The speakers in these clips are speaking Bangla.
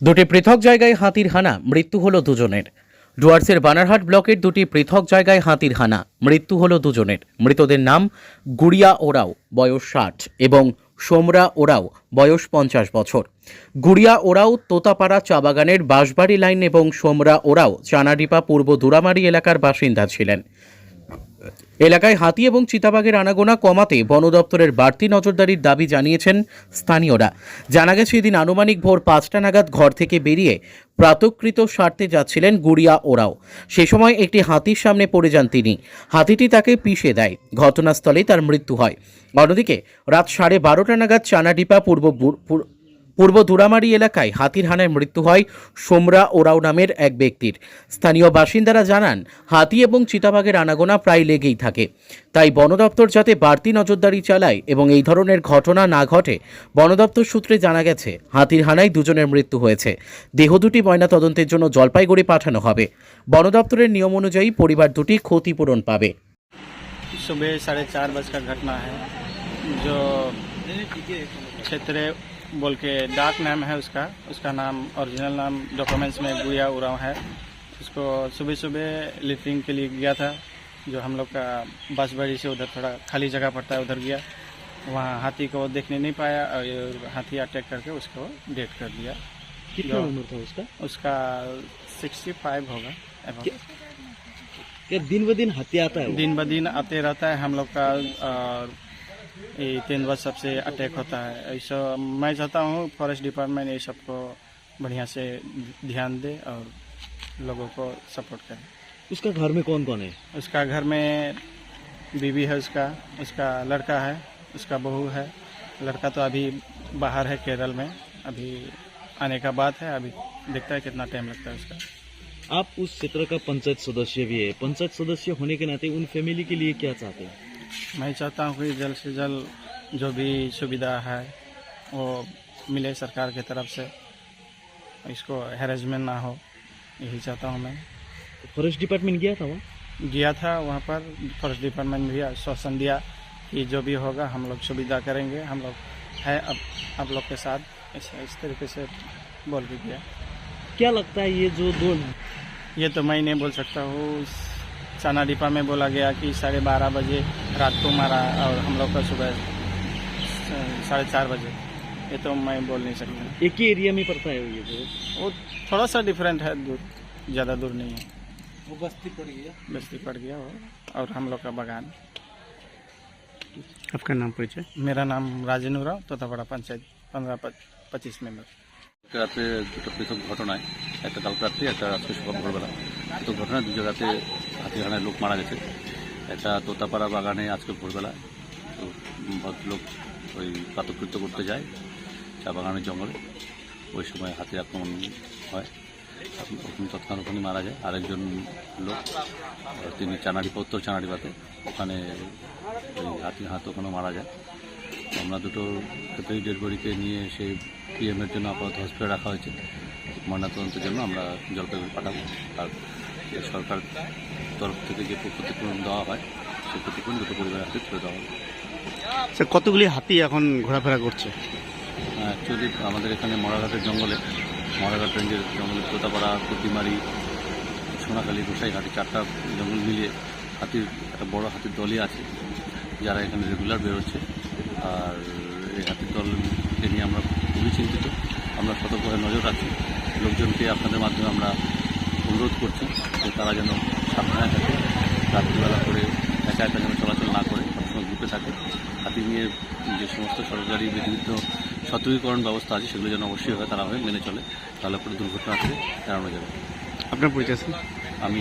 দুটি পৃথক জায়গায় হাতির হানা, মৃত্যু হলো দুজনের। ডুয়ার্সের বানারহাট ব্লকের দুটি পৃথক জায়গায় হাতির হানা, মৃত্যু হলো দুজনের। মৃতদের নাম গুড়িয়া ওরাও, বয়স ষাট, এবং সোমরা ওরাও, বয়স পঞ্চাশ বছর। গুড়িয়া ওরাও তোতাপাড়া চা বাগানের বাঁশবাড়ি লাইন এবং সোমরা ওরাও চানাডিপা পূর্ব দুরামারি এলাকার বাসিন্দা ছিলেন। এলাকায় হাতি এবং চিতাবাঘের আনাগোনা কমাতে বন দপ্তরের বাড়তি নজরদারির দাবি জানিয়েছেন স্থানীয়রা। জানা গেছে, এদিন আনুমানিক ভোর পাঁচটা নাগাদ ঘর থেকে বেরিয়ে প্রাতকৃত স্বার্থে যাচ্ছিলেন গুড়িয়া ওরাও। সে সময় একটি হাতির সামনে পড়ে যান তিনি। হাতিটি তাকে পিষে দেয়। ঘটনাস্থলেই তার মৃত্যু হয়। অন্যদিকে, রাত সাড়ে বারোটা নাগাদ চানাডিপা পূর্ব পূর্ব দুরামারি এলাকায় হাতির হানায় মৃত্যু হয় সোমরা ওরাও নামের এক ব্যক্তির স্থানীয় বাসিন্দারা জানান হাতি এবং চিতাবাঘের আনাগোনা প্রায় লেগেই থাকে তাই বন দপ্তর যাতে বাড়তি নজরদারি চালায় এবং এই ধরনের ঘটনা না ঘটে বন দপ্তর সূত্রে জানা গেছে হাতির হানায় দুজনের মৃত্যু হয়েছে দেহ দুটি ময়নাতদন্তের জন্য জলপাইগুড়ি পাঠানো হবে বন দপ্তরের নিয়ম অনুযায়ী পরিবার দুটি ক্ষতিপূরণ পাবে सुबह साढ़े चार बज का घटना है जो क्षेत्र बोल के डाक नाम है उसका। उसका नाम ओरिजिनल नाम डॉक्यूमेंट्स में गुड़िया उराव है। उसको सुबह सुबह लिफ्टिंग के लिए गया था जो हम लोग का बांसबाड़ी से उधर थोड़ा खाली जगह पड़ता है उधर गया। वहाँ हाथी को देखने नहीं पाया और हाथी अटैक करके उसको डेट कर दिया। कितना उम्र था उसका? उसका सिक्सटी फाइव होगा। क्या दिन ब दिन हत्या आता है दिन ब दिन आते रहता है हम लोग का ये तेंदुआ सबसे अटैक होता है। ऐसा मैं चाहता हूँ फॉरेस्ट डिपार्टमेंट ये सबको बढ़िया से ध्यान दे और लोगों को सपोर्ट करे। उसका घर में कौन कौन है? उसका घर में बीवी है उसका उसका लड़का है उसका बहू है। लड़का तो अभी बाहर है केरल में अभी आने का बात है अभी देखता है कितना टाइम लगता है उसका। आप उस क्षेत्र का पंचायत सदस्य भी है। पंचायत सदस्य होने के नाते उन फैमिली के लिए क्या चाहते हैं? मैं चाहता हूँ कि जल्द से जल्द जो भी सुविधा है वो मिले सरकार की तरफ़ से। इसको हेरेजमेंट ना हो यही चाहता हूँ मैं। फॉरेस्ट डिपार्टमेंट गया था वो गया था वहाँ पर। फॉरेस्ट डिपार्टमेंट भी आश्वासन दिया कि जो भी होगा हम लोग सुविधा करेंगे। हम लोग है अब आप लोग के साथ। इस, इस तरीके से बोल के गया। क्या लगता है ये जो दो ये तो मैं नहीं बोल सकता हूँ। चाना डिपा में बोला गया कि साढ़े बारह बजे रात को मारा और हम लोग का सुबह साढ़े चार बजे ये तो मैं बोल नहीं सकता एक ही एरिया में पड़ता है ये जो वो थोड़ा सा डिफरेंट है दूर ज़्यादा दूर नहीं है वो बस्ती पड़ गया बस्ती पड़ गया वो और हम लोग का बागान आपका नाम परिचय मेरा नाम राजेंद्र राव तोतापाड़ा पंचायत पंद्रह पच्चीस मेंबर রাতে দুটো পৃথক ঘটনায় একটা কাল রাত্রি একটা রাত্রে সকাল ভোরবেলা দুটো ঘটনায় দু জায়গাতে হাতিহানায় লোক মারা গেছে একটা তোতাপাড়া বাগানে আজকে ভোরবেলা, তো ভদ্রলোক ওই প্রাতকৃত্য করতে যায় চা বাগানের জঙ্গলে। ওই সময় হাতি আক্রমণ হয়। ওখানে তৎক্ষণাৎ ওখানে মারা যায়। আরেকজন লোক, তিনি চানাডিপা উত্তর চানাডিপাতে, ওখানে ওই হাতি হাত ওখানে মারা যায়। আমরা দুটো ক্ষেত্রেই ডেড বডিকে নিয়ে সেই পিএমের জন্য আপাতত হসপিটালে রাখা হয়েছে। ময়নাতদন্তের জন্য আমরা জলপাইগুড়ি পাঠাবো। আর সরকার তরফ থেকে যে ক্ষতিপূরণ দেওয়া হয় সেই ক্ষতিপূরণ দুটো পরিবারের হাতে তুলে দেওয়া হবে। স্যার কতগুলি হাতি এখন ঘোরাফেরা করছে? অ্যাকচুয়ালি আমাদের এখানে মরাঘাটের জঙ্গলে মরাঘাট রেঞ্জের জঙ্গলে তোতাপাড়া কুটিমারি সোনাখালী গোসাইঘাটি চারটা জঙ্গল মিলিয়ে হাতির একটা বড় হাতির দলই আছে যারা এখানে রেগুলার বেরোচ্ছে। আর এই হাতির দলকে নিয়ে আমরা খুবই চিন্তিত। আমরা সতর্কভাবে নজর রাখছি। লোকজনকে আপনাদের মাধ্যমে আমরা অনুরোধ করছি। যে তারা যেন সাবধানে থাকে রাত্রিবেলা করে একা একা যেন চলাচল না করে সবসময় গ্রুপে থাকে। হাতি নিয়ে যে সমস্ত সরকারি বিরুদ্ধ সতর্কীকরণ ব্যবস্থা আছে সেগুলো যেন অবশ্যই হয় তারা হয়ে মেনে চলে। তাহলে পরে দুর্ঘটনা থেকে এড়ানো যাবে। আপনার পরিচয় আমি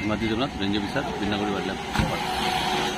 Himadri Debnath range officer Binnaguri wild